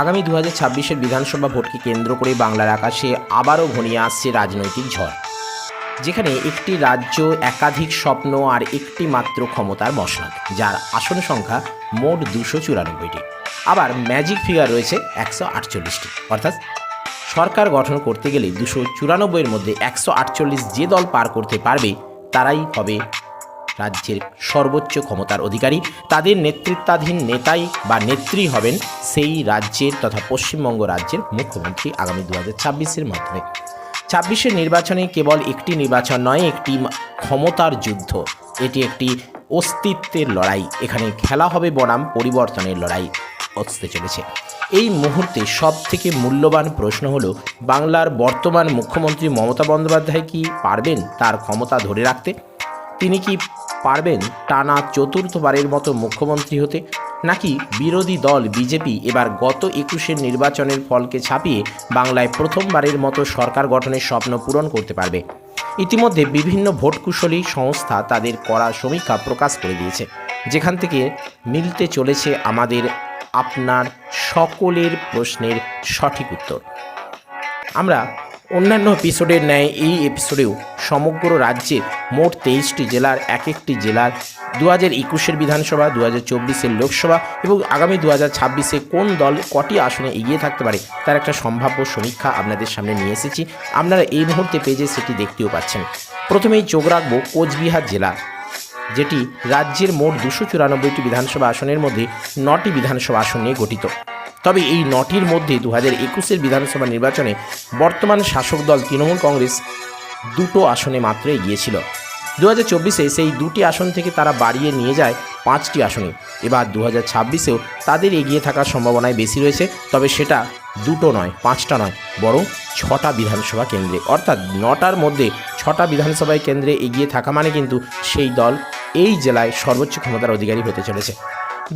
আগামী দু হাজার ছাব্বিশের বিধানসভা ভোটকে কেন্দ্র করে বাংলার আকাশে আবারও ঘনিয়ে আসছে রাজনৈতিক ঝড়। যেখানে একটি রাজ্য একাধিক স্বপ্ন আর একটি মাত্র ক্ষমতার মসনদ যার আসন সংখ্যা মোট দুশো চুরানব্বইটি। আবার ম্যাজিক ফিগার রয়েছে একশো আটচল্লিশটি। অর্থাৎ সরকার গঠন করতে গেলে দুশো চুরানব্বইয়ের মধ্যে একশো আটচল্লিশ যে দল পার করতে পারবে, তারাই হবে রাজ্যের সর্বোচ্চ ক্ষমতার অধিকারী। তাদের নেতৃত্বাধীন নেতাই বা নেত্রী হবেন সেই রাজ্যের তথা পশ্চিমবঙ্গ রাজ্যের মুখ্যমন্ত্রী আগামী দু হাজার ছাব্বিশের মাধ্যমে। ছাব্বিশের নির্বাচনে কেবল একটি নির্বাচন নয়, একটি ক্ষমতার যুদ্ধ। এটি একটি অস্তিত্বের লড়াই। এখানে খেলা হবে বনাম, পরিবর্তনের লড়াই আসতে চলেছে। এই মুহূর্তে সব থেকে মূল্যবান প্রশ্ন হলো, বাংলার বর্তমান মুখ্যমন্ত্রী মমতা বন্দ্যোপাধ্যায় কি পারবেন তার ক্ষমতা ধরে রাখতে? তিনি কি পারবেন টানা চতুর্থবারের মতো মুখ্যমন্ত্রী হতে? নাকি বিরোধী দল বিজেপি এবার গত একুশের নির্বাচনের ফলকে ছাপিয়ে বাংলায় প্রথমবারের মতো সরকার গঠনের স্বপ্ন পূরণ করতে পারবে? ইতিমধ্যে বিভিন্ন ভোটকুশলী সংস্থা তাদের করা সমীক্ষা প্রকাশ করে দিয়েছে, যেখান থেকে মিলতে চলেছে আমাদের আপনার সকলের প্রশ্নের সঠিক উত্তর। আমরা অন্যান্য এপিসোডের ন্যায় এই এপিসোডেও সমগ্র রাজ্যের মোট তেইশটি জেলার এক একটি জেলার দু হাজার একুশের বিধানসভা দু হাজার চব্বিশের লোকসভা এবং আগামী দু হাজার ছাব্বিশে কোন দল কটি আসনে এগিয়ে থাকতে পারে তার একটা সম্ভাব্য সমীক্ষা আপনাদের সামনে নিয়ে এসেছি। আপনারা এই মুহূর্তে পেজে সেটি দেখতেও পাচ্ছেন। প্রথমেই চোখ রাখব কোচবিহার জেলা, যেটি রাজ্যের মোট দুশো চুরানব্বইটি বিধানসভা আসনের মধ্যে নটি বিধানসভা আসন নিয়ে গঠিত। তবে এই নটির মধ্যে দু হাজার একুশের বিধানসভা নির্বাচনে বর্তমান শাসক দল তৃণমূল কংগ্রেস দুটো আসনে মাত্র এগিয়েছিল দু হাজার চব্বিশে সেই দুটি আসন থেকে তারা বাড়িয়ে নিয়ে যায় পাঁচটি আসনে। এবার দু হাজার ছাব্বিশেও তাদের এগিয়ে থাকার সম্ভাবনায় বেশি রয়েছে, তবে সেটা দুটো নয়, পাঁচটা নয়, বরং ছটা বিধানসভা কেন্দ্রে। অর্থাৎ নটার মধ্যে ছটা বিধানসভায় কেন্দ্রে এগিয়ে থাকা মানে কিন্তু সেই দল এই জেলায় সর্বোচ্চ ক্ষমতার অধিকারী হতে চলেছে।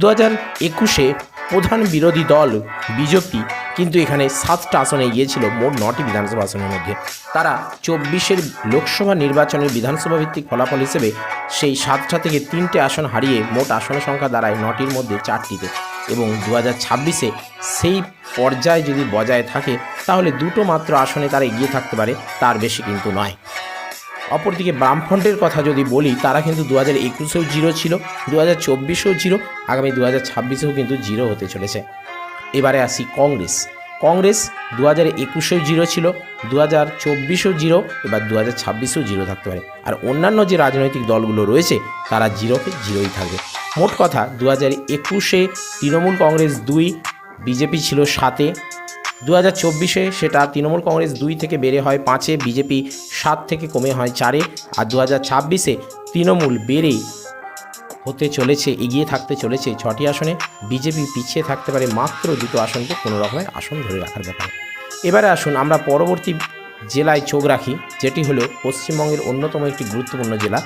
দু হাজার একুশে প্রধান বিরোধী দল বিজেপি, কিন্তু এখানে সাতটা আসনে গিয়েছিল, মোট নটি বিধানসভা আসনের মধ্যে। তারা চব্বিশের লোকসভা নির্বাচনের বিধানসভা ভিত্তিক ফলাফল হিসেবে সেই সাতটা থেকে তিনটে আসন হারিয়ে মোট আসনের সংখ্যা দাঁড়ায় নটির মধ্যে চারটিতে। এবং দু হাজার ছাব্বিশে সেই পর্যায়ে যদি বজায় থাকে, তাহলে দুটো মাত্র আসনে তারা এগিয়ে থাকতে পারে, তার বেশি কিন্তু নয়। অপরদিকে বামফ্রন্টের কথা যদি বলি, তারা কিন্তু দু হাজার একুশেও জিরো ছিল দু হাজার চব্বিশেও জিরো, আগামী দু হাজার ছাব্বিশেও কিন্তু জিরো হতে চলেছে। এবারে আসি কংগ্রেস। কংগ্রেস দু হাজার একুশেও জিরো ছিল দু হাজার চব্বিশেও জিরো, এবার দু হাজার ছাব্বিশেও জিরো থাকতে পারে। আর অন্যান্য যে রাজনৈতিক দলগুলো রয়েছে, তারা জিরোকে জিরোই থাকবে। মোট কথা দু হাজার একুশে তৃণমূল কংগ্রেস দুই, বিজেপি ছিল সাতে দু হাজার চব্বিশে সেটা তৃণমূল কংগ্রেস দুই থেকে বেড়ে হয় পাঁচে, বিজেপি সাত থেকে কমে হয় চারে, আর দু হাজার ছাব্বিশে তৃণমূল বেড়েই হতে চলেছে, এগিয়ে থাকতে চলেছে ছটি আসনে। বিজেপি পিছিয়ে থাকতে পারে মাত্র দুটো আসনকে কোনো রকমের আসন ধরে রাখার ব্যাপারে। এবারে আসুন, আমরা পরবর্তী জেলায় চোখ রাখি, যেটি হলো পশ্চিমবঙ্গের অন্যতম একটি গুরুত্বপূর্ণ জেলা,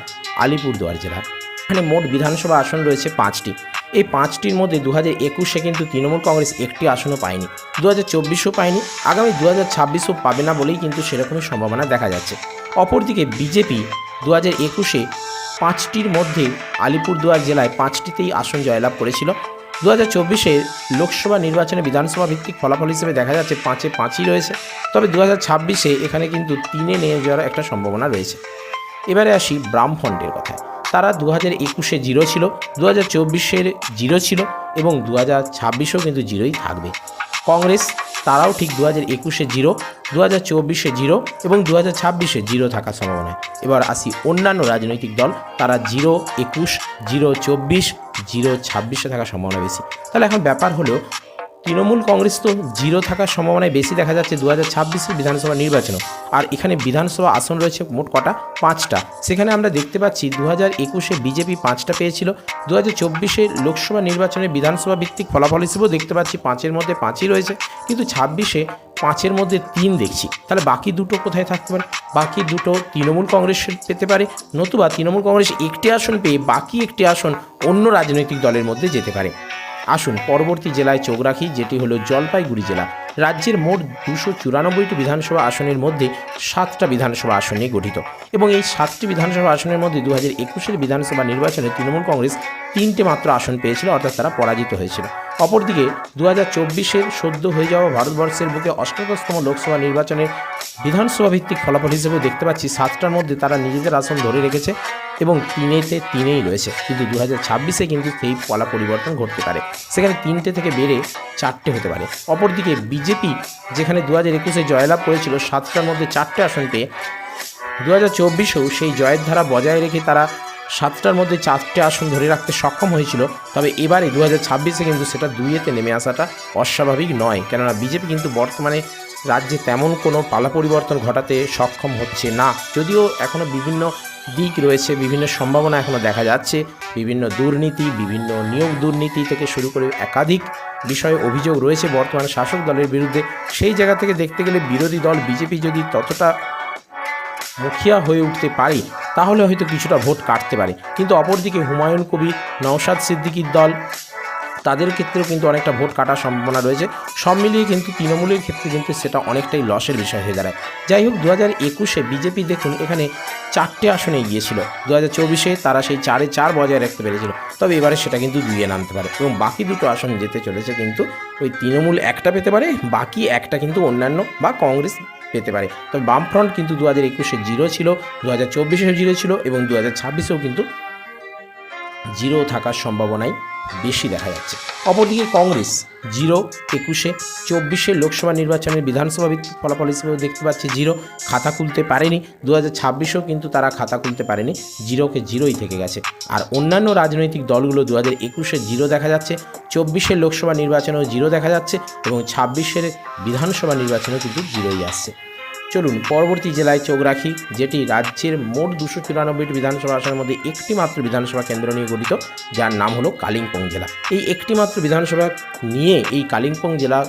আলিপুরদুয়ার জেলা। এখানে মোট বিধানসভা আসন রয়েছে পাঁচটি। এই পাঁচটির মধ্যে দু হাজার একুশে কিন্তু তৃণমূল কংগ্রেস একটি আসনও পায়নি। দু হাজার চব্বিশেও পায়নি। আগামী দু হাজার ছাব্বিশেও পাবে না বলেই কিন্তু সেরকমই সম্ভাবনা দেখা যাচ্ছে। অপরদিকে বিজেপি দু হাজার একুশে পাঁচটির মধ্যে আলিপুরদুয়ার জেলায় পাঁচটিতেই আসন জয়লাভ করেছিল। দু হাজার চব্বিশে লোকসভা নির্বাচনে বিধানসভা ভিত্তিক ফলাফল হিসেবে দেখা যাচ্ছে পাঁচে পাঁচই রয়েছে। তবে দু হাজার ছাব্বিশে এখানে কিন্তু তিনে নিয়ে যাওয়ার একটা সম্ভাবনা রয়েছে। এবারে আসি ব্রাহ্মণের কথায়। তারা দু হাজার একুশে জিরো ছিল দু হাজার চব্বিশের জিরো ছিল এবং দু হাজার ছাব্বিশেও কিন্তু জিরোই থাকবে। কংগ্রেস তারাও ঠিক দু হাজার একুশে জিরো দু হাজার চব্বিশে জিরো এবং দু হাজার ছাব্বিশে জিরো থাকার সম্ভাবনা এবার আসি অন্যান্য রাজনৈতিক দল, তারা জিরো একুশ, জিরো চব্বিশ, জিরো ছাব্বিশে থাকার সম্ভাবনা বেশি। তাহলে এখন ব্যাপার হলো তৃণমূল কংগ্রেস তো জিরো থাকার সম্ভাবনায় বেশি দেখা যাচ্ছে দু হাজার ছাব্বিশের বিধানসভা নির্বাচনও। আর এখানে বিধানসভা আসন রয়েছে মোট কটা? পাঁচটা। সেখানে আমরা দেখতে পাচ্ছি দু হাজার একুশে বিজেপি পাঁচটা পেয়েছিল দু হাজার চব্বিশে লোকসভা নির্বাচনে বিধানসভা ভিত্তিক ফলাফল হিসেবেও দেখতে পাচ্ছি পাঁচের মধ্যে পাঁচই রয়েছে, কিন্তু ছাব্বিশে পাঁচের মধ্যে তিন দেখছি। তাহলে বাকি দুটো কোথায় থাকতে পারে? বাকি দুটো তৃণমূল কংগ্রেস পেতে পারে, নতুবা তৃণমূল কংগ্রেস একটি আসন পেয়ে বাকি একটি আসন অন্য রাজনৈতিক দলের মধ্যে যেতে পারে। আসুন পরবর্তী জেলায় চোখ রাখি যেটি হলো জলপাইগুড়ি জেলা। রাজ্যের মোট দুশো চুরানব্বইটি বিধানসভা আসনের মধ্যে সাতটা বিধানসভা আসন নিয়ে গঠিত। এবং এই সাতটি বিধানসভা আসনের মধ্যে দু হাজার একুশের বিধানসভা নির্বাচনে তৃণমূল কংগ্রেস তিনটে মাত্র আসন পেয়েছিল, অর্থাৎ তারা পরাজিত হয়েছিল। অপরদিকে দু হাজার চব্বিশের সদ্য হয়ে যাওয়া ভারতবর্ষের বুকে অষ্টাদশতম লোকসভা নির্বাচনের বিধানসভা ভিত্তিক ফলাফল হিসেবে দেখতে পাচ্ছি, সাতটার মধ্যে তারা নিজেদের আসন ধরে রেখেছে এবং তিনেতে তিনেই রয়েছে। কিন্তু দু হাজার ছাব্বিশে কিন্তু সেই ফলা পরিবর্তন ঘটতে পারে। সেখানে তিনটে থেকে বেড়ে চারটে হতে পারে। অপরদিকে বিজেপি, যেখানে দু হাজার একুশে জয়লাভ করেছিল সাতটার মধ্যে চারটে আসন পেয়ে দু হাজার চব্বিশেও সেই জয়ের ধারা বজায় রেখে তারা সাতটার মধ্যে চারটে আসন ধরে রাখতে সক্ষম হয়েছিল। তবে এবারে দু হাজার ছাব্বিশে কিন্তু সেটা দুইয়েতে নেমে আসাটা অস্বাভাবিক নয়। কেননা বিজেপি কিন্তু বর্তমানে রাজ্যে তেমন কোনো পালা পরিবর্তন ঘটাতে সক্ষম হচ্ছে না। যদিও এখনও বিভিন্ন দিক রয়েছে, বিভিন্ন সম্ভাবনা এখনও দেখা যাচ্ছে। বিভিন্ন দুর্নীতি, বিভিন্ন নিয়োগ দুর্নীতি থেকে শুরু করে একাধিক বিষয়ে অভিযোগ রয়েছে বর্তমান শাসক দলের বিরুদ্ধে। সেই জায়গা থেকে দেখতে গেলে বিরোধী দল বিজেপি যদি ততটা মুখিয়া হয়ে উঠতে পারে, তাহলে হয়তো কিছুটা ভোট কাটতে পারে। কিন্তু অপরদিকে হুমায়ুন কবির, নওশাদ সিদ্দিকির দল তাদের ক্ষেত্রেও কিন্তু অনেকটা ভোট কাটার সম্ভাবনা রয়েছে। সব মিলিয়ে কিন্তু তৃণমূলের ক্ষেত্রে কিন্তু সেটা অনেকটাই লসের বিষয় হয়ে দাঁড়ায়। যাই হোক দু হাজার একুশে বিজেপি দেখুন, এখানে চারটে আসনে গিয়েছিল। দু হাজার চব্বিশে তারা সেই চারে চার বজায় রাখতে পেরেছিল। তবে এবারে সেটা কিন্তু দুইয়ে নামতে পারে এবং বাকি দুটো আসন যেতে চলেছে কিন্তু ওই তৃণমূল একটা পেতে পারে, বাকি একটা কিন্তু অন্যান্য বা কংগ্রেস পেতে পারে। তবে বামফ্রন্ট কিন্তু দু হাজার একুশে জিরো ছিল দু হাজার চব্বিশেও জিরো ছিল এবং দু হাজার ছাব্বিশেও কিন্তু জিরো থাকার সম্ভাবনাই বেশি দেখা যাচ্ছে। অপরদিকে কংগ্রেস জিরো, একুশে, চব্বিশে লোকসভা নির্বাচনের বিধানসভা ভিত্তিক ফলাফল হিসেবেও দেখতে পাচ্ছি জিরো। খাতা খুলতে পারেনি। দু হাজার ছাব্বিশেও কিন্তু তারা খাতা খুলতে পারেনি। জিরোকে জিরোই থেকে গেছে। আর অন্যান্য রাজনৈতিক দলগুলো দু হাজার একুশে জিরো দেখা যাচ্ছে। চব্বিশের লোকসভা নির্বাচনেও জিরো দেখা যাচ্ছে এবং ছাব্বিশের বিধানসভা নির্বাচনেও কিন্তু জিরোই আসছে। চলুন পরবর্তী জেলায় চোখ রাখি, যেটি রাজ্যের মোট দুশো চুরানব্বইটি বিধানসভা আসনের মধ্যে একটি মাত্র বিধানসভা কেন্দ্র নিয়ে গঠিত, যার নাম হলো কালিম্পং জেলা। এই একটি মাত্র বিধানসভা নিয়ে এই কালিম্পং জেলা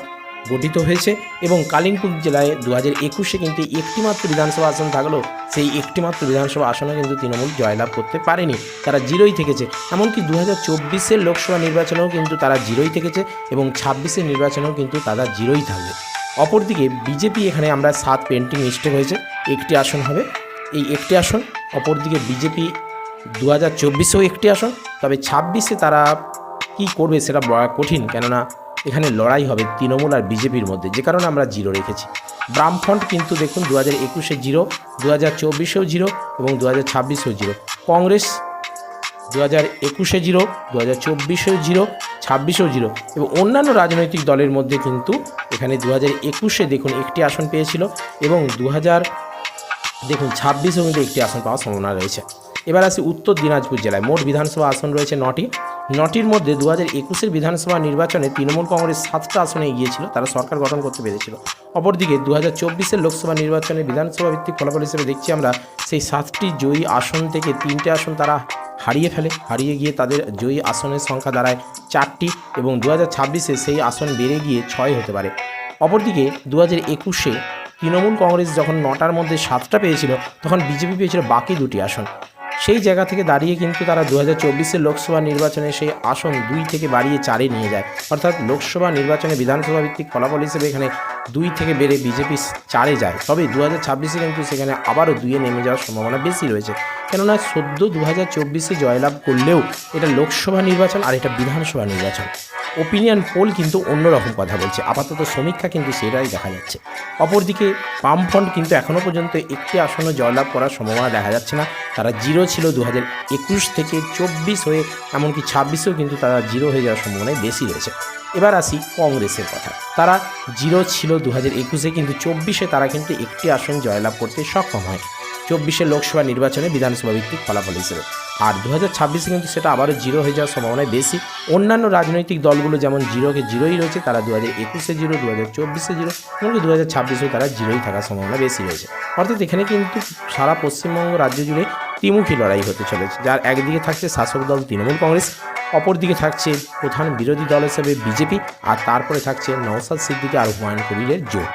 গঠিত হয়েছে এবং কালিম্পং জেলায় দু হাজার একুশে কিন্তু একটি মাত্র বিধানসভা আসন থাকলেও সেই একটি মাত্র বিধানসভা আসনে কিন্তু তৃণমূল জয়লাভ করতে পারেনি। তারা জিরোই থেকেছে, এমনকি দু হাজার চব্বিশের লোকসভা নির্বাচনেও কিন্তু তারা জিরোই থেকেছে এবং ছাব্বিশের নির্বাচনেও কিন্তু তারা জিরোই থাকবে। অপরদিকে বিজেপি এখানে আমরা সাত পেন্টিং মিস্টেক হয়েছে, একটি আসন হবে। এই একটি আসন, অপরদিকে বিজেপি দু হাজার চব্বিশেও একটি আসন, তবে ছাব্বিশে তারা কি করবে সেটা কঠিন, কেননা এখানে লড়াই হবে তৃণমূল আর বিজেপির মধ্যে, যে কারণে আমরা জিরো রেখেছি। বামফ্রন্ট কিন্তু দেখুন দু হাজার একুশে জিরো দু হাজার চব্বিশেও জিরো এবং দু হাজার ছাব্বিশেও জিরো। কংগ্রেস দু হাজার একুশে জিরো দু হাজার চব্বিশেও জিরো ছাব্বিশেও জিরো। এবং অন্যান্য রাজনৈতিক দলের মধ্যে কিন্তু এখানে দু হাজার একুশে দেখুন একটি আসন পেয়েছিল এবং দু হাজার দেখুন ছাব্বিশেও কিন্তু একটি আসন পাওয়ার সম্ভাবনা রয়েছে। এবার আসি উত্তর দিনাজপুর জেলায়। মোট বিধানসভা আসন রয়েছে নটি। নটির মধ্যে দু হাজার একুশের বিধানসভা নির্বাচনে তৃণমূল কংগ্রেস সাতটা আসনে এগিয়েছিল, তারা সরকার গঠন করতে পেরেছিল। অপরদিকে দু হাজার চব্বিশের লোকসভা নির্বাচনে বিধানসভা ভিত্তিক ফলাফল হিসেবে দেখছি আমরা, সেই সাতটি জয়ী আসন থেকে তিনটে আসন তারা হারিয়ে ফেলে। হারিয়ে গিয়ে তাদের জয়ী আসনের সংখ্যা দাঁড়ায় চারটি এবং দু হাজার ছাব্বিশে সেই আসন বেড়ে গিয়ে ছয় হতে পারে। অপরদিকে দু হাজার একুশে তৃণমূল কংগ্রেস যখন নটার মধ্যে সাতটা পেয়েছিল, তখন বিজেপি পেয়েছিল বাকি দুটি আসন। সেই জায়গা থেকে দাঁড়িয়ে কিন্তু তারা দু হাজার লোকসভা নির্বাচনে সেই আসন দুই থেকে বাড়িয়ে চারে নিয়ে যায়। অর্থাৎ লোকসভা নির্বাচনে বিধানসভা ভিত্তিক ফলাফল হিসেবে এখানে দুই থেকে বেড়ে বিজেপি চারে যায়। তবে দু হাজার কিন্তু সেখানে আবারও দুইয়ে নেমে যাওয়ার সম্ভাবনা বেশি রয়েছে। কেননা সদ্য দু হাজার চব্বিশে জয়লাভ করলেও এটা লোকসভা নির্বাচন আর এটা বিধানসভা নির্বাচন। ওপিনিয়ন পোল কিন্তু অন্যরকম কথা বলছে। আপাতত সমীক্ষা কিন্তু সেটাই দেখা যাচ্ছে। অপরদিকে বামফ্রন্ট কিন্তু এখনও পর্যন্ত একটি আসনে জয়লাভ করার সম্ভাবনা দেখা যাচ্ছে না। তারা জিরো ছিল দু হাজার একুশ থেকে চব্বিশ হয়ে, এমনকি ছাব্বিশেও কিন্তু তারা জিরো হয়ে যাওয়ার সম্ভাবনাই বেশি রয়েছে। এবার আসি কংগ্রেসের কথা। তারা জিরো ছিল দু হাজার একুশে, কিন্তু চব্বিশে তারা কিন্তু একটি আসন জয়লাভ করতে সক্ষম হয় চব্বিশে লোকসভা নির্বাচনে বিধানসভা ভিত্তিক ফলাফল হিসেবে আর দু হাজার ছাব্বিশে কিন্তু সেটা আবারও জিরো হয়ে যাওয়ার সম্ভাবনায় বেশি। অন্যান্য রাজনৈতিক দলগুলো যেমন জিরোকে জিরোই রয়েছে, তারা দু হাজার একুশে জিরো দু হাজার চব্বিশে জিরো এমনকি দু হাজার ছাব্বিশেও তারা জিরোই থাকার সম্ভাবনা বেশি রয়েছে। অর্থাৎ এখানে কিন্তু সারা পশ্চিমবঙ্গ রাজ্য জুড়ে ত্রিমুখী লড়াই হতে চলেছে, যার একদিকে থাকছে শাসক দল তৃণমূল কংগ্রেস, অপরদিকে থাকছে প্রধান বিরোধী দল হিসেবে বিজেপি, আর তারপরে থাকছে নওসাদ সিদ্দিকী আর হুমায়ুন কবিরের জোট।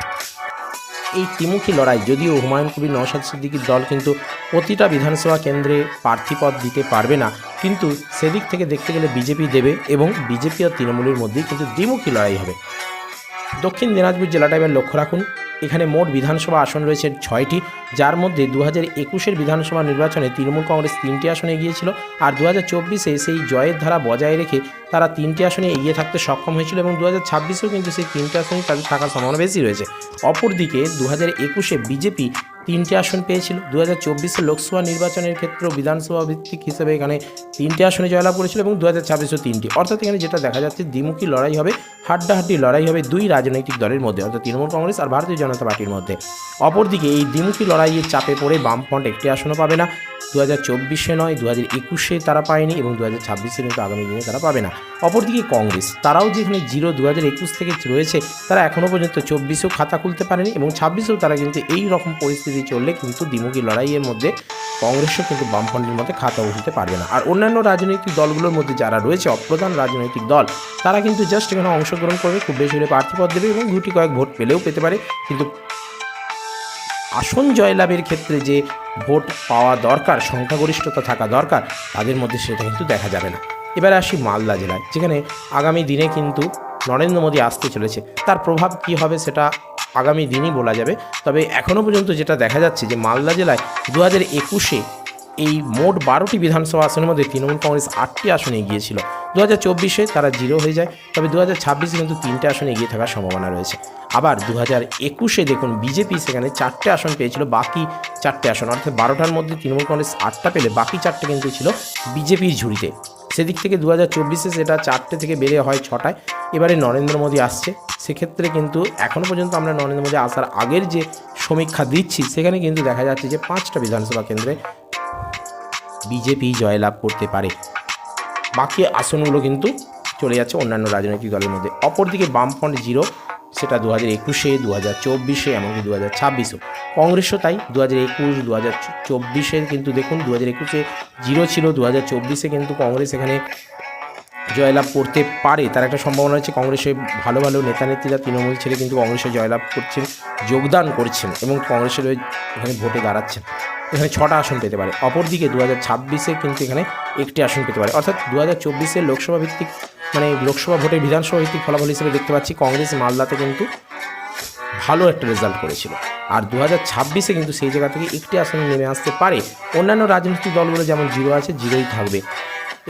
এই ত্রিমুখী লড়াই যদিও হুমায়ুন কবির নওশাদ সিদ্দিকির দল কিন্তু প্রতিটা বিধানসভা কেন্দ্রে প্রার্থীপদ দিতে পারবে না। কিন্তু সেদিক থেকে দেখতে গেলে বিজেপি দেবে এবং বিজেপি আর তৃণমূলের মধ্যেই কিন্তু দ্বিমুখী লড়াই হবে। দক্ষিণ দিনাজপুর জেলাটা এবার লক্ষ্য রাখুন। এখানে মোট বিধানসভা আসন রয়েছে ছয়টি, যার মধ্যে দু হাজার একুশের বিধানসভা নির্বাচনে তৃণমূল কংগ্রেস তিনটি আসনে এগিয়েছিল আর দু হাজার চব্বিশে সেই জয়ের ধারা বজায় রেখে তারা তিনটি আসনে এগিয়ে থাকতে সক্ষম হয়েছিল এবং দু হাজার ছাব্বিশেও কিন্তু সেই তিনটি আসনে তাদের থাকার সম্ভাবনা বেশি রয়েছে। অপরদিকে দু হাজার একুশে বিজেপি তিনটি আসন পেয়েছিল। দু হাজার চব্বিশে লোকসভা নির্বাচনের ক্ষেত্রে বিধানসভা ভিত্তিক হিসেবে এখানে তিনটি আসনে জয়লাভ করেছিল এবং দু হাজার ছাব্বিশেও তিনটি। অর্থাৎ এখানে যেটা দেখা যাচ্ছে, দ্বিমুখী লড়াই হবে, হাড্ডাহাড্ডি লড়াই হবে দুই রাজনৈতিক দলের মধ্যে, অর্থাৎ তৃণমূল কংগ্রেস আর ভারতীয় জনতা পার্টির মধ্যে। অপরদিকে এই দ্বিমুখী লড়াইয়ের চাপে পড়ে বামফ্রন্ট একটি আসনও পাবে না। দু হাজার চব্বিশে নয় দু হাজার একুশে তারা পায়নি এবং দু হাজার ছাব্বিশে কিন্তু আগামী দিনে তারা পাবে না। অপরদিকে কংগ্রেস, তারাও যেখানে জিরো দু হাজার একুশ থেকে রয়েছে, তারা এখনও পর্যন্ত চব্বিশেও খাতা খুলতে পারেনি এবং ছাব্বিশেও তারা কিন্তু এই রকম পরিস্থিতি চললে কিন্তু দ্বিমুখী লড়াইয়ের মধ্যে কংগ্রেসও কিন্তু বামফ্রন্টের মধ্যে খাতা উঠতে পারবে না। আর অন্যান্য রাজনৈতিক দলগুলোর মধ্যে যারা রয়েছে, অপ্রধান রাজনৈতিক দল, তারা কিন্তু জাস্ট এখানে অংশগ্রহণ করবে, খুব বেশি হলে প্রার্থী পদ দেবে এবং দুটি কয়েক ভোট পেলেও পেতে পারে। কিন্তু আসন জয়লাভের ক্ষেত্রে যে ভোট পাওয়া দরকার, সংখ্যাগরিষ্ঠতা থাকা দরকার, তাদের মধ্যে সেটা কিন্তু দেখা যাবে না। এবারে আসি মালদা জেলায়, যেখানে আগামী দিনে কিন্তু নরেন্দ্র মোদী আসতে চলেছে। তার প্রভাব কি হবে সেটা আগামী দিনই বলা যাবে। তবে এখনও পর্যন্ত যেটা দেখা যাচ্ছে যে মালদা জেলায় দু হাজার একুশে এই মোট বারোটি বিধানসভা আসনের মধ্যে তৃণমূল কংগ্রেস আটটি আসনে এগিয়েছিল। দু হাজার চব্বিশে তারা জিরো হয়ে যায়, তবে দু হাজার ছাব্বিশে কিন্তু তিনটে আসনে এগিয়ে থাকার সম্ভাবনা রয়েছে। আবার দু হাজার একুশে দেখুন বিজেপি সেখানে চারটে আসন পেয়েছিল, বাকি চারটে আসন, অর্থাৎ বারোটার মধ্যে তৃণমূল কংগ্রেস আটটা পেলে বাকি চারটে কিন্তু ছিল বিজেপির ঝুড়িতে। সেদিক থেকে দু হাজার চব্বিশে সেটা চারটে থেকে বেড়ে হয় ছটায়। এবারে নরেন্দ্র মোদী আসছে, সেক্ষেত্রে কিন্তু এখনও পর্যন্ত আমরা নরেন্দ্র মোদী আসার আগের যে সমীক্ষা দিচ্ছি, সেখানে কিন্তু দেখা যাচ্ছে যে পাঁচটা বিধানসভা কেন্দ্রে বিজেপি জয়লাভ করতে পারে। বাকি আসনগুলো কিন্তু চলে যাচ্ছে অন্যান্য রাজনৈতিক দলের মধ্যে। অপরদিকে বামফ্রন্ট জিরো, সেটা দু হাজার একুশে দু হাজার চব্বিশে, এমনকি দু হাজার ছাব্বিশেও কংগ্রেসও তাই দু হাজার একুশ দু হাজার চব্বিশের কিন্তু দেখুন দু হাজার একুশে জিরো ছিল দু হাজার চব্বিশে কিন্তু কংগ্রেস এখানে জয়লাভ করতে পারে। তার একটা সম্ভাবনা হচ্ছে কংগ্রেসে ভালো ভালো নেতা নেত্রীরা তৃণমূল ছেড়ে কিন্তু কংগ্রেসে জয়লাভ করছেন, যোগদান করছেন এবং কংগ্রেসের হয়ে এখানে ভোটে দাঁড়াচ্ছেন। এখানে ছটা আসন পেতে পারে। অপরদিকে দু হাজার ছাব্বিশে কিন্তু এখানে একটি আসন পেতে পারে। অর্থাৎ দু হাজার চব্বিশে লোকসভা ভিত্তিক মানে লোকসভা ভোটের বিধানসভা ভিত্তিক ফলাফল হিসেবে দেখতে পাচ্ছি কংগ্রেস মালদাতে কিন্তু ভালো একটা রেজাল্ট করেছিল। আর দু হাজার ছাব্বিশে কিন্তু সেই জায়গা থেকে একটি আসনে নেমে আসতে পারে। অন্যান্য রাজনৈতিক দলগুলো যেমন জিরো আছে, জিরোই থাকবে।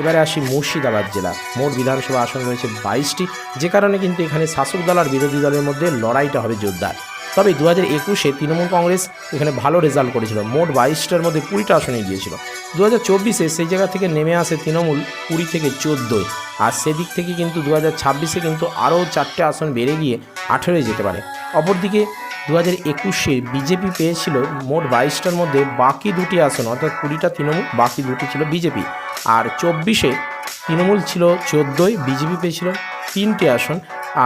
এবারে আসি মুর্শিদাবাদ জেলা। মোট বিধানসভা আসন রয়েছে বাইশটি। যে কারণে কিন্তু এখানে শাসক দল আর বিরোধী দলের মধ্যে লড়াইটা হবে জোরদার। তবে দু হাজার একুশে তৃণমূল কংগ্রেস এখানে ভালো রেজাল্ট করেছিল। মোট বাইশটার মধ্যে কুড়িটা আসনে গিয়েছিল। দু হাজার চব্বিশে সেই জায়গা থেকে নেমে আসে তৃণমূল কুড়ি থেকে চোদ্দোয় আর সেদিক থেকে কিন্তু দু হাজার ছাব্বিশে কিন্তু আরও চারটে আসন বেড়ে গিয়ে আঠেরোয় যেতে পারে। অপরদিকে দু হাজার একুশে বিজেপি পেয়েছিল মোট বাইশটার মধ্যে বাকি দুটি আসন, অর্থাৎ কুড়িটা তৃণমূল, বাকি দুটি ছিল বিজেপি। আর চব্বিশে তৃণমূল ছিল চোদ্দোয় বিজেপি পেয়েছিল তিনটে আসন।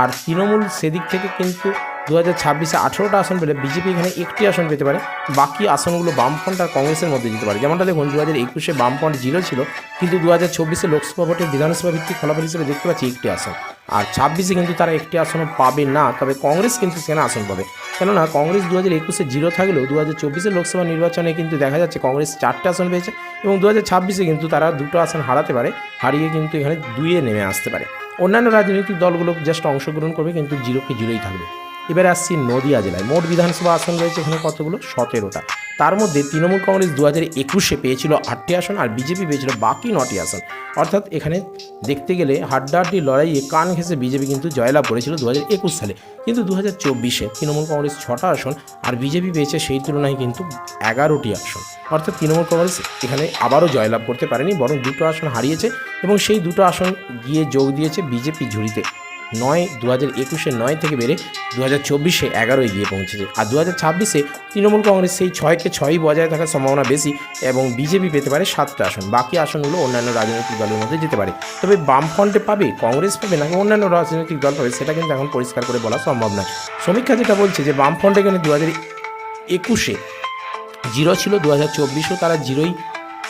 আর তৃণমূল সেদিক থেকে কিন্তু দু হাজার ছাব্বিশে আঠেরোটা আসন পেলে বিজেপি এখানে একটি আসন পেতে পারে। বাকি আসনগুলো বামফ্রন্ট আর কংগ্রেসের মধ্যে যেতে পারে। যেমনটা দেখুন দু হাজার একুশে বামফ্রন্ট জিরো ছিল, কিন্তু দু হাজার চব্বিশে লোকসভা ভোটের বিধানসভা ভিত্তিক ফলাফল হিসেবে দেখতে পাচ্ছি একটি আসন। আর ছাব্বিশে কিন্তু তারা একটি আসনও পাবে না, তবে কংগ্রেস কিন্তু সেখানে আসন পাবে। কেননা কংগ্রেস দু হাজার একুশে জিরো থাকলেও দু হাজার চব্বিশে লোকসভা নির্বাচনে কিন্তু দেখা যাচ্ছে কংগ্রেস চারটে আসন পেয়েছে এবং দু হাজার ছাব্বিশে কিন্তু তারা দুটো আসন হারাতে পারে, হারিয়ে কিন্তু এখানে দুইয়ে নেমে আসতে পারে। অন্যান্য রাজনৈতিক দলগুলো জাস্ট অংশগ্রহণ করবে, কিন্তু জিরোকে জিরোই থাকবে। এবারে আসছি নদিয়া জেলায়। মোট বিধানসভা আসন রয়েছে এখানে কতগুলো? সতেরোটা। তার মধ্যে তৃণমূল কংগ্রেস দু হাজার একুশে পেয়েছিল আটটি আসন আর বিজেপি পেয়েছিল বাকি নটি আসন। অর্থাৎ এখানে দেখতে গেলে হাড্ডাহাড্ডি লড়াইয়ে কান ঘেঁষে বিজেপি কিন্তু জয়লাভ করেছিল দু হাজার একুশ সালে। কিন্তু দু হাজার চব্বিশে তৃণমূল কংগ্রেস ছটা আসন আর বিজেপি পেয়েছে সেই তুলনায় কিন্তু এগারোটি আসন। অর্থাৎ তৃণমূল কংগ্রেস এখানে আবারও জয়লাভ করতে পারেনি, বরং দুটো আসন হারিয়েছে এবং সেই দুটো আসন গিয়ে যোগ দিয়েছে বিজেপি ঝুড়িতে। নয় দু হাজার একুশে নয় থেকে বেড়ে দু হাজার চব্বিশে এগারোয় গিয়ে পৌঁছেছে। আর দু হাজার ছাব্বিশে তৃণমূল কংগ্রেস সেই ছয়কে ছয়ই বজায় থাকার সম্ভাবনা বেশি এবং বিজেপি পেতে পারে সাতটা আসন। বাকি আসনগুলো অন্যান্য রাজনৈতিক দলের মধ্যে যেতে পারে। তবে বামফ্রন্টে পাবে, কংগ্রেস পাবে নাকি অন্যান্য রাজনৈতিক দল পাবে, সেটা কিন্তু এখন পরিষ্কার করে বলা সম্ভব নয়। সমীক্ষা যেটা বলছে যে বামফ্রন্ট কিন্তু দু হাজার একুশে জিরো ছিল দু হাজার চব্বিশেও তারা জিরোই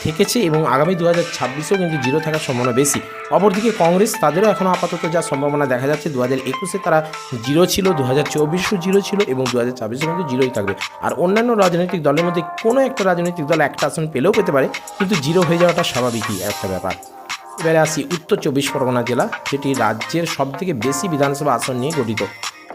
থেকেছে এবং আগামী দু হাজার ছাব্বিশেও কিন্তু জিরো থাকার সম্ভাবনা বেশি। অপরদিকে কংগ্রেস তাদেরও এখনও আপাতত যা সম্ভাবনা দেখা যাচ্ছে দু হাজার একুশে তারা জিরো ছিল দু হাজার চব্বিশেও জিরো ছিল এবং দু হাজার ছাব্বিশে কিন্তু জিরোই থাকবে। আর অন্যান্য রাজনৈতিক দলের মধ্যে কোনো একটা রাজনৈতিক দল একটা আসন পেলেও পেতে পারে, কিন্তু জিরো হয়ে যাওয়াটা স্বাভাবিকই একটা ব্যাপার। এবারে আসি উত্তর চব্বিশ পরগনা জেলা, যেটি রাজ্যের সবথেকে বেশি বিধানসভা আসন নিয়ে গঠিত।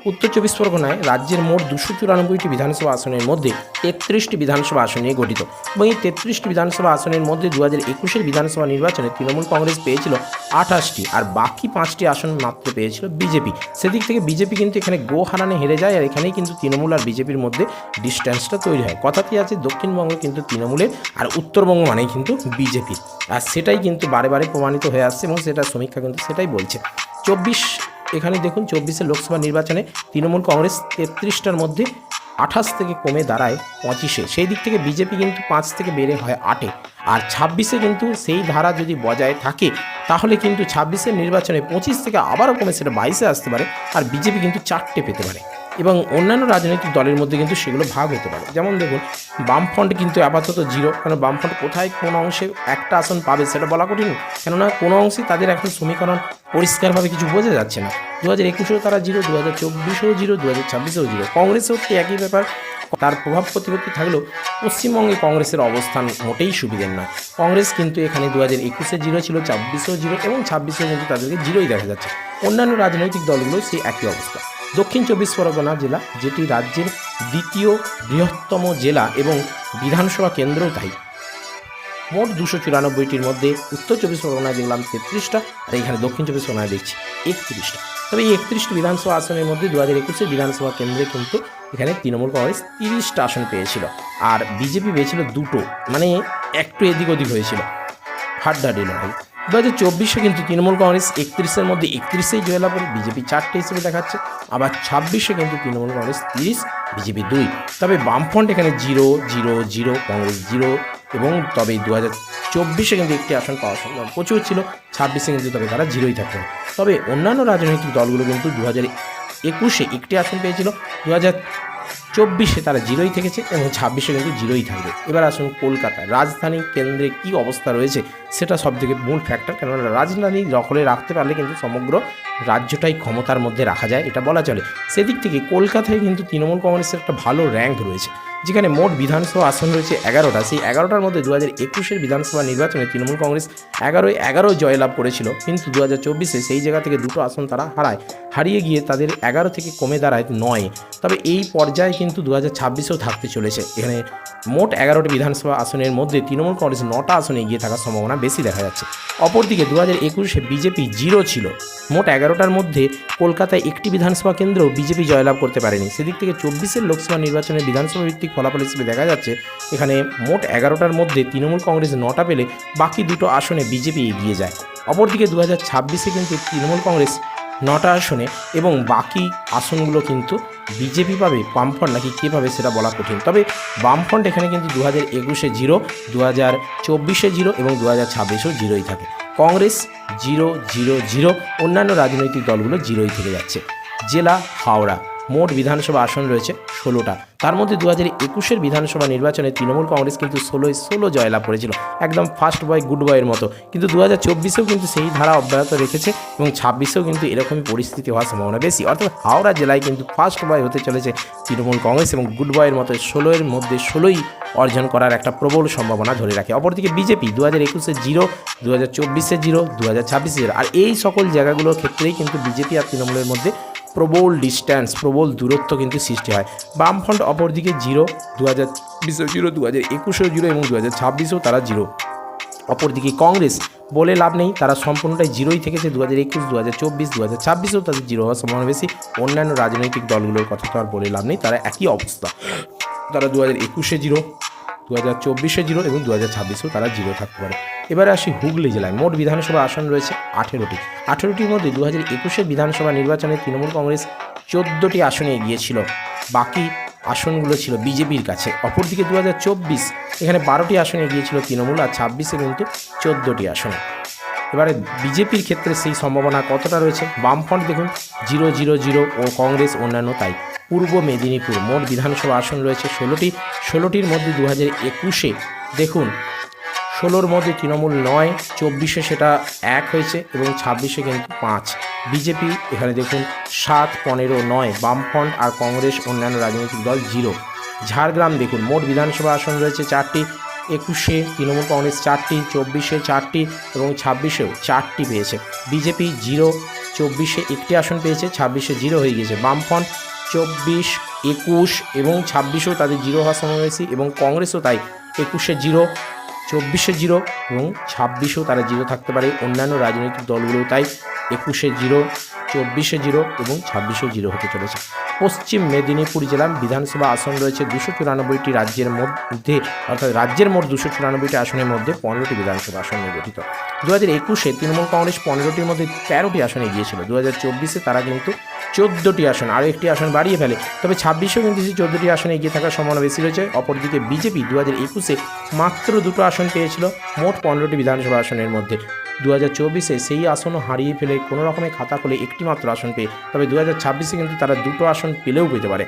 উত্তর চব্বিশ পরগনায় রাজ্যের মোট দুশো চুরানব্বইটি বিধানসভা আসনের মধ্যে তেত্রিশটি বিধানসভা আসন নিয়ে গঠিত। এবং এই তেত্রিশটি বিধানসভা আসনের মধ্যে দু হাজার একুশের বিধানসভা নির্বাচনে তৃণমূল কংগ্রেস পেয়েছিল আঠাশটি আর বাকি পাঁচটি আসন মাত্র পেয়েছিল বিজেপি। সেদিক থেকে বিজেপি কিন্তু এখানে গো হারানে হেরে যায় আর এখানেই কিন্তু তৃণমূল আর বিজেপির মধ্যে ডিস্ট্যান্সটা তৈরি হয়। কথাটি আছে দক্ষিণবঙ্গ কিন্তু তৃণমূলের আর উত্তরবঙ্গ মানেই কিন্তু বিজেপির আর সেটাই কিন্তু বারে বারে প্রমাণিত হয়ে আসছে এবং সেটা সমীক্ষা কিন্তু সেটাই বলছে। চব্বিশ এখানে দেখুন চব্বিশে লোকসভা নির্বাচনে তৃণমূল কংগ্রেস তেত্রিশটার মধ্যে আঠাশ থেকে কমে দাঁড়ায় পঁচিশে। সেই দিক থেকে বিজেপি কিন্তু পাঁচ থেকে বেড়ে হয় আটে। আর ছাব্বিশে কিন্তু সেই ধারা যদি বজায় থাকে, তাহলে কিন্তু ছাব্বিশের নির্বাচনে পঁচিশ থেকে আবারও কমে সেটা বাইশে আসতে পারে, আর বিজেপি কিন্তু চারটে পেতে পারে। এবং অন্যান্য রাজনৈতিক দলের মধ্যে কিন্তু সেগুলো ভাগ হতে পারে। যেমন দেখুন, বামফ্রন্ট কিন্তু আপাতত জিরো কারণ বামফ্রন্ট কোথায় কোন অংশে একটা আসন পাবে সেটা বলা কঠিন। কেননা কোনো অংশে তাদের এখন সমীকরণ পরিষ্কারভাবে কিছু বোঝা যাচ্ছে না। দু হাজার একুশেও তারা জিরো দু হাজার চব্বিশেও জিরো দু হাজার ছাব্বিশেও জিরো। কংগ্রেসেও একই ব্যাপার। তার প্রভাব প্রতিপত্তি থাকলেও পশ্চিমবঙ্গে কংগ্রেসের অবস্থান মোটেই সুবিধের নয়। কংগ্রেস কিন্তু এখানে দু হাজার একুশে জিরো ছিল, ছাব্বিশেও জিরো এবং ছাব্বিশেও কিন্তু তাদেরকে জিরোই দেখা যাচ্ছে। অন্যান্য রাজনৈতিক দলগুলো সেই একই অবস্থা। দক্ষিণ চব্বিশ পরগনা জেলা, যেটি রাজ্যের দ্বিতীয় বৃহত্তম জেলা এবং বিধানসভা কেন্দ্রও তাই। মোট দুশো চুরানব্বইটির মধ্যে উত্তর চব্বিশ পরগনায় দেখলাম তেত্রিশটা আর এখানে দক্ষিণ চব্বিশ পরগনায় দেখছি একত্রিশটা। তবে এই একত্রিশটি বিধানসভা আসনের মধ্যে দু হাজার একুশে বিধানসভা কেন্দ্রে কিন্তু এখানে তৃণমূল কংগ্রেস তিরিশটা আসন পেয়েছিল আর বিজেপি পেয়েছিল দুটো মানে একটু এদিক ওদিক হয়েছিল। হাড্ডাহাড্ডি লড়াই। দু হাজার চব্বিশে কিন্তু তৃণমূল কংগ্রেস একত্রিশের মধ্যে একত্রিশেই জয়লাভ বিজেপি চারটে হিসেবে দেখাচ্ছে। আবার ছাব্বিশে কিন্তু তৃণমূল কংগ্রেস তিরিশ, বিজেপি দুই। তবে বামফ্রন্ট এখানে zero zero zero, Congress zero এবং তবে দু হাজার চব্বিশে কিন্তু একটি আসন পাওয়া সম্ভব প্রচুর ছিল, ছাব্বিশে কিন্তু তবে তারা জিরোই থাকবে তবে অন্যান্য রাজনৈতিক দলগুলো কিন্তু দু হাজার একুশে একটি আসন পেয়েছিল দু হাজার চব্বিশে তারা জিরোই থেকেছে এবং ছাব্বিশে কিন্তু জিরোই থাকবে। এবার আসুন কলকাতা। রাজধানী কেন্দ্রে কি অবস্থা রয়েছে সেটা সব থেকে মূল ফ্যাক্টর কেননা রাজধানী দখলে রাখতে পারলে কিন্তু সমগ্র রাজ্যটাই ক্ষমতার মধ্যে রাখা যায়, এটা বলা চলে। সেদিক থেকে কলকাতায় কিন্তু তৃণমূল কংগ্রেসের একটা ভালো র্যাঙ্ক রয়েছে। যেখানে মোট বিধানসভা আসন রয়েছে এগারোটা। সেই এগারোটার মধ্যে দু হাজার একুশের বিধানসভা নির্বাচনে তৃণমূল কংগ্রেস এগারোয় এগারো জয়লাভ করেছিল, কিন্তু দু হাজার চব্বিশে সেই জায়গা থেকে দুটো আসন তারা হারায়। হারিয়ে গিয়ে তাদের এগারো থেকে কমে দাঁড়ায় নয়। তবে এই পর্যায়ে কিন্তু দু হাজার ছাব্বিশেও থাকতে চলেছে। এখানে মোট এগারোটি বিধানসভা আসনের মধ্যে তৃণমূল কংগ্রেস নটা আসনে এগিয়ে থাকার সম্ভাবনা বেশি দেখা যাচ্ছে। অপরদিকে দু হাজার একুশে বিজেপি জিরো ছিল। মোট এগারোটার মধ্যে কলকাতায় একটি বিধানসভা কেন্দ্র বিজেপি জয়লাভ করতে পারেনি। সেদিক থেকে চব্বিশের লোকসভা নির্বাচনে বিধানসভা ভিত্তিক ফলাফল হিসেবে দেখা যাচ্ছে, এখানে মোট এগারোটার মধ্যে তৃণমূল কংগ্রেস নটা পেলে বাকি দুটো আসনে বিজেপি এগিয়ে যায়। অপরদিকে দু হাজার ছাব্বিশে কিন্তু তৃণমূল কংগ্রেস নটা আসনে এবং বাকি আসনগুলো কিন্তু বিজেপি পাবে, বামফ্রন্ট নাকি কে পাবে সেটা বলা কঠিন। তবে বামফ্রন্ট এখানে কিন্তু দু হাজার একুশে জিরো দু হাজার চব্বিশে জিরো এবং দু হাজার ছাব্বিশেও জিরোই থাকে। কংগ্রেস জিরো জিরো জিরো, অন্যান্য রাজনৈতিক দলগুলো জিরোই থেকে যাচ্ছে। জেলা, হাওড়া, মোট বিধানসভা আসন রয়েছে ষোলোটা। তার মধ্যে দু হাজার একুশের বিধানসভা নির্বাচনে তৃণমূল কংগ্রেস কিন্তু ষোলোয় ষোলো জয়লাভ করেছিল। একদম ফার্স্ট বয় গুড বয়ের মতো। কিন্তু দু হাজার চব্বিশেও কিন্তু সেই ধারা অব্যাহত রেখেছে এবং ছাব্বিশেও কিন্তু এরকমই পরিস্থিতি হওয়ার সম্ভাবনা বেশি। অর্থাৎ হাওড়া জেলায় কিন্তু ফার্স্ট বয় হতে চলেছে তৃণমূল কংগ্রেস এবং গুড বয়ের মতো ষোলোয়ের মধ্যে ষোলোই অর্জন করার একটা প্রবল সম্ভাবনা ধরে রাখে। অপরদিকে বিজেপি দু হাজার একুশে জিরো দু হাজার চব্বিশে জিরো দু হাজার ছাব্বিশে জিরো। আর এই সকল জায়গাগুলোর ক্ষেত্রেই কিন্তু বিজেপি আর তৃণমূলের মধ্যে প্রবল ডিস্ট্যান্স প্রবল দূরত্ব কিন্তু সৃষ্টি হয়। বামফ্রন্ট অপরদিকে জিরো দু হাজার বিশেও জিরো দু হাজার একুশেও জিরো এবং দু হাজার ছাব্বিশেও তারা জিরো। অপরদিকে কংগ্রেস বলে লাভ নেই, তারা সম্পূর্ণটাই জিরোই থেকেছে দু হাজার একুশ দু হাজার চব্বিশ দু হাজার ছাব্বিশেও তাদের জিরো হওয়ার সম্ভাবনা বেশি। অন্যান্য রাজনৈতিক দলগুলোর কথা তো আর বলে লাভ নেই, তারা একই অবস্থা। তারা দু হাজার একুশে জিরো দু হাজার চব্বিশে জিরো এবং দু হাজার ছাব্বিশেও তারা জিরো থাকতে পারে। এবারে আসি হুগলি জেলায়, মোট বিধানসভা আসন রয়েছে আঠেরোটি। আঠেরোটির মধ্যে দু হাজার একুশের বিধানসভা নির্বাচনে তৃণমূল কংগ্রেস চোদ্দোটি আসনে এগিয়েছিল। বাকি আসনগুলো ছিল বিজেপির কাছে। অপরদিকে দু হাজার চব্বিশ, এখানে বারোটি আসনে গিয়েছিল তৃণমূল আর ছাব্বিশে কিন্তু চোদ্দোটি আসনে। এবারে বিজেপির ক্ষেত্রে সেই সম্ভাবনা কতটা রয়েছে? বামফ্রন্ট দেখুন, জিরো জিরো জিরো ও কংগ্রেস অন্যান্য তাই। পূর্ব মেদিনীপুর মোট বিধানসভা আসন রয়েছে ষোলোটি। ষোলোটির মধ্যে দু হাজার একুশে দেখুন ষোলোর মধ্যে তৃণমূল নয়, চব্বিশে সেটা এক হয়েছে এবং ছাব্বিশে কিন্তু পাঁচ। বিজেপি, এখানে দেখুন, সাত, পনেরো, নয়, বামফ্রন্ট আর কংগ্রেস অন্যান্য রাজনৈতিক দল জিরো। ঝাড়গ্রাম দেখুন, মোট বিধানসভা আসন রয়েছে চারটি, একুশে তৃণমূল কংগ্রেস চারটি, চব্বিশে চারটি এবং ছাব্বিশেও চারটি পেয়েছে। বিজেপি জিরো, চব্বিশে একটি আসন পেয়েছে, ছাব্বিশে জিরো হয়ে গিয়েছে। বামফ্রন্ট চব্বিশ, একুশ এবং ছাব্বিশেও তাদের জিরো হওয়ার সমাবেশী এবং কংগ্রেসও তাই একুশে জিরো চব্বিশে জিরো এবং ছাব্বিশেও তারা জিরো থাকতে পারে। অন্যান্য রাজনৈতিক দলগুলোও তাই একুশে জিরো। চব্বিশে জিরো এবং ছাব্বিশে জিরো হতে চলেছে। পশ্চিম মেদিনীপুর জেলার বিধানসভা আসন রয়েছে দুশো চুরানব্বইটি রাজ্যের মধ্যে, অর্থাৎ রাজ্যের মোট দুশো চুরানব্বইটি আসনের মধ্যে পনেরোটি বিধানসভা আসন নিয়ে গঠিত। দু হাজার একুশে তৃণমূল কংগ্রেস পনেরোটির মধ্যে তেরোটি আসনে গিয়েছিল। দু হাজার চব্বিশে তারা কিন্তু চোদ্দোটি আসন, আরও একটি আসন বাড়িয়ে ফেলে। তবে ছাব্বিশেও কিন্তু সেই চোদ্দোটি আসনে এগিয়ে থাকার সম্ভাবনা বেশি রয়েছে। অপরদিকে বিজেপি দু হাজার একুশে মাত্র দুটো আসন পেয়েছিল, মোট পনেরোটি বিধানসভা আসনের মধ্যে। দু হাজার চব্বিশে সেই আসনও হারিয়ে ফেলে কোনো রকমের খাতা খুলে একটিমাত্র আসন পেয়ে। তবে দু হাজার ছাব্বিশে কিন্তু তারা দুটো আসন পেলেও পেতে পারে।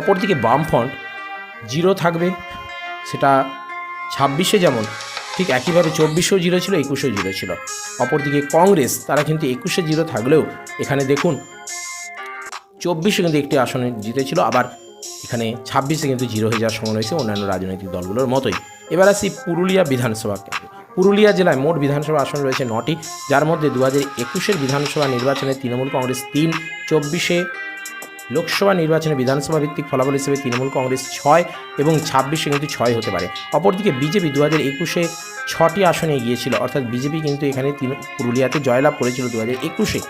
অপরদিকে বামফ্রন্ট জিরো থাকবে, সেটা ছাব্বিশে যেমন, ঠিক একইভাবে চব্বিশেও জিরো ছিল, একুশেও জিরো ছিল। অপরদিকে কংগ্রেস, তারা কিন্তু একুশে জিরো থাকলেও এখানে দেখুন, চব্বিশে কিন্তু একটি আসনে জিতেছিল, আবার এখানে ছাব্বিশে কিন্তু জিরো হয়ে যাওয়ার সময় রয়েছে অন্যান্য রাজনৈতিক দলগুলোর মতোই। এবার আসি পুরুলিয়া বিধানসভা কেন্দ্র। পুরুলিয়া জেলায় মোট বিধানসভা আসন রয়েছে নটি, যার মধ্যে দু হাজার একুশের বিধানসভা নির্বাচনে তৃণমূল কংগ্রেস তিন, চব্বিশে লোকসভা নির্বাচনে বিধানসভা ভিত্তিক ফলাফল হিসেবে তৃণমূল কংগ্রেস ছয় এবং ছাব্বিশে কিন্তু ছয় হতে পারে। অপরদিকে বিজেপি দু হাজার একুশে ছটি আসনে গিয়েছিল, অর্থাৎ বিজেপি কিন্তু এখানে পুরুলিয়াতে জয়লাভ করেছিল দু হাজার একুশে।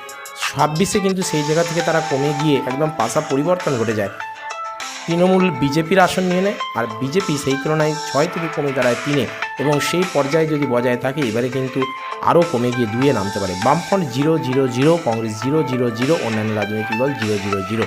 ছাব্বিশে কিন্তু সেই জায়গা থেকে তারা কমে গিয়ে একদম পাশা পরিবর্তন ঘটে যায়। তৃণমূল বিজেপির আসন নিয়ে নেয়, আর বিজেপি সেই তুলনায় ছয় থেকে কমে দাঁড়ায় তিনে। এবং সেই পর্যায়ে যদি বজায় থাকে, এবারে কিন্তু আরও কমে গিয়ে দুয়ে নামতে পারে। বামফ্রন্ট zero zero zero, Congress zero zero zero, অন্যান্য রাজনৈতিক দল জিরো জিরো জিরো।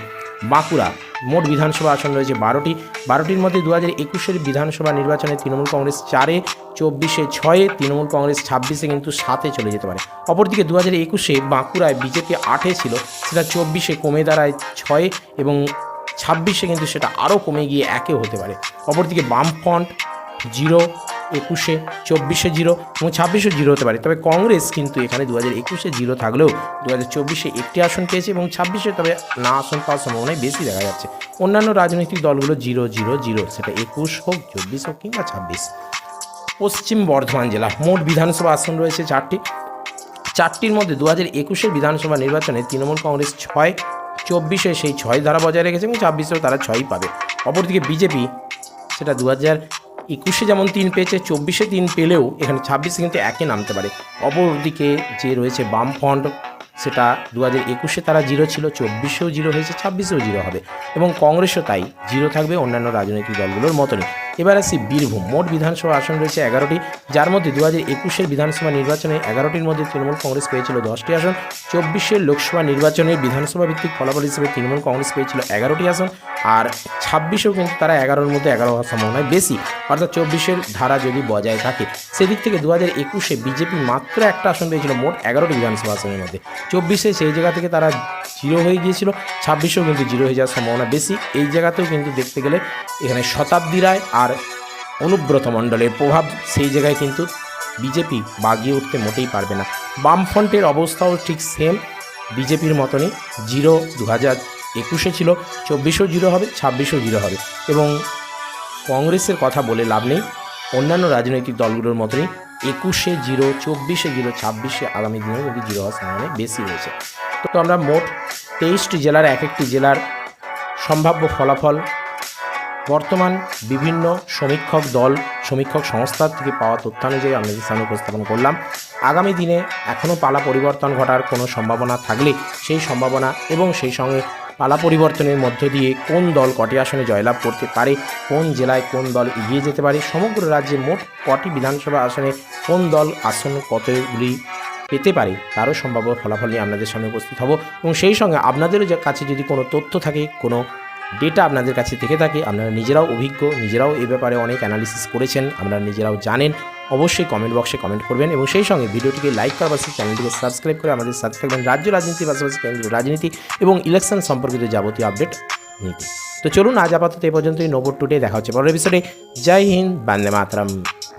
বাঁকুড়া, মোট বিধানসভা আসন রয়েছে বারোটি। বারোটির মধ্যে দু হাজার একুশের বিধানসভা নির্বাচনে তৃণমূল কংগ্রেস চারে, চব্বিশে ছয়ে, তৃণমূল কংগ্রেস ছাব্বিশে কিন্তু সাতে চলে যেতে পারে। অপরদিকে দু হাজার একুশে বাঁকুড়ায় বিজেপি আটে ছিল, সেটা চব্বিশে কমে দাঁড়ায় ছয়ে এবং ছাব্বিশে কিন্তু সেটা আরও কমে গিয়ে একে হতে পারে। অপরদিকে বামফ্রন্ট জিরো, একুশে, চব্বিশে জিরো এবং ছাব্বিশে জিরো হতে পারে। তবে কংগ্রেস কিন্তু এখানে দু হাজার একুশে জিরো থাকলেও দু হাজার চব্বিশে একটি আসন পেয়েছে এবং ছাব্বিশে তবে না আসন পাওয়ার সম্ভাবনাই বেশি দেখা যাচ্ছে। অন্যান্য রাজনৈতিক দলগুলো জিরো জিরো জিরো, সেটা একুশ হোক, চব্বিশ হোক কিংবা ছাব্বিশ। পশ্চিম বর্ধমান জেলা, মোট বিধানসভা আসন রয়েছে চারটি। চারটির মধ্যে দু হাজার একুশের বিধানসভা নির্বাচনে তৃণমূল কংগ্রেস ছয় চব্বিশে সেই ছয় ধারা বজায় রেখেছে এবং ছাব্বিশেও তারা ছয়ই পাবে। অপরদিকে বিজেপি, সেটা দু হাজার একুশে যেমন তিন পেয়েছে, চব্বিশে তিন পেলেও এখানে ছাব্বিশে কিন্তু একে নামতে পারে। অপরদিকে যে রয়েছে বামফ্রন্ট, সেটা দু হাজার একুশে তারা জিরো ছিল, চব্বিশেও জিরো হয়েছে, ছাব্বিশেও জিরো হবে এবং কংগ্রেসও তাই, জিরো থাকবে অন্যান্য রাজনৈতিক দলগুলোর মতনই। এবার আসি বীরভূম। মোট বিধানসভা আসন রয়েছে এগারোটি, যার মধ্যে দু হাজার একুশের বিধানসভা নির্বাচনে এগারোটির মধ্যে তৃণমূল কংগ্রেস পেয়েছিল দশটি আসন, চব্বিশের লোকসভা নির্বাচনে বিধানসভা ভিত্তিক ফলাফল হিসেবে তৃণমূল কংগ্রেস পেয়েছিল এগারোটি আসন, আর ছাব্বিশেও কিন্তু তারা এগারোর মধ্যে এগারো হওয়ার সম্ভাবনায় বেশি, অর্থাৎ চব্বিশের ধারা যদি বজায় থাকে। সেদিক থেকে দু হাজার একুশে বিজেপি মাত্র একটা আসন পেয়েছিল, মোট এগারোটি বিধানসভা আসনের মধ্যে। চব্বিশে সেই জায়গা থেকে তারা জিরো হয়ে গিয়েছিল, ছাব্বিশেও কিন্তু জিরো হয়ে যাওয়ার সম্ভাবনা বেশি। এই জায়গাতেও কিন্তু দেখতে গেলে এখানে শতাব্দী রায় আর অনুব্রত মণ্ডলের প্রভাব সেই জায়গায় কিন্তু বিজেপি বাগিয়ে উঠতে মোটেই পারবে না। বামফ্রন্টের অবস্থাও ঠিক সেম বিজেপির মতনই জিরো দু হাজার একুশে ছিল, চব্বিশেও জিরো হবে, ছাব্বিশেও জিরো হবে এবং কংগ্রেসের কথা বলে লাভ নেই। অন্যান্য রাজনৈতিক দলগুলোর মতনই একুশে জিরো চব্বিশে জিরো ছাব্বিশে আগামী দিনেও কিন্তু জিরো হওয়ার সম্ভাবনা বেশি রয়েছে। তো আমরা মোট তেইশটি জেলার এক একটি জেলার সম্ভাব্য ফলাফল বর্তমান বিভিন্ন সমীক্ষক দল, সমীক্ষক সংস্থার থেকে পাওয়া তথ্যানুযায়ী আপনাদের সামনে উপস্থাপন করলাম। আগামী দিনে এখনও পালা পরিবর্তন ঘটার কোনো সম্ভাবনা থাকলে সেই সম্ভাবনা এবং সেই সঙ্গে পালা পরিবর্তনের মধ্য দিয়ে কোন দল কটি আসনে জয়লাভ করতে পারে, কোন জেলায় কোন দল এগিয়ে যেতে পারে, সমগ্র রাজ্যে মোট কটি বিধানসভা আসনে কোন দল আসন কতগুলি পেতে পারে, তারও সম্ভাব্য ফলাফল নিয়ে আপনাদের সামনে উপস্থিত হব। এবং সেই সঙ্গে আপনাদেরও কাছে যদি কোনো তথ্য থাকে, কোনো ডেটা আপনাদের কাছে থেকে থাকে, আপনারা নিজেরাও অভিজ্ঞ, নিজেরাও এ ব্যাপারে অনেক অ্যানালিসিস করেছেন, আপনারা নিজেরাও জানেন, অবশ্যই কমেন্ট বক্সে কমেন্ট করবেন এবং সেই সঙ্গে ভিডিওটিকে লাইক করার পাশে চ্যানেলটিকে সাবস্ক্রাইব করে আমাদের সাথে থাকবেন রাজ্য রাজনীতি পাশাপাশি কেন্দ্রীয় রাজনীতি এবং ইলেকশন সম্পর্কিত যাবতীয় আপডেট নিতে। তো চলুন আজ আপাতত এ পর্যন্তই, নোবর টুডে দেখা হচ্ছে পরের এপিসোডে জয় হিন্দ, বান্দে মাতরম।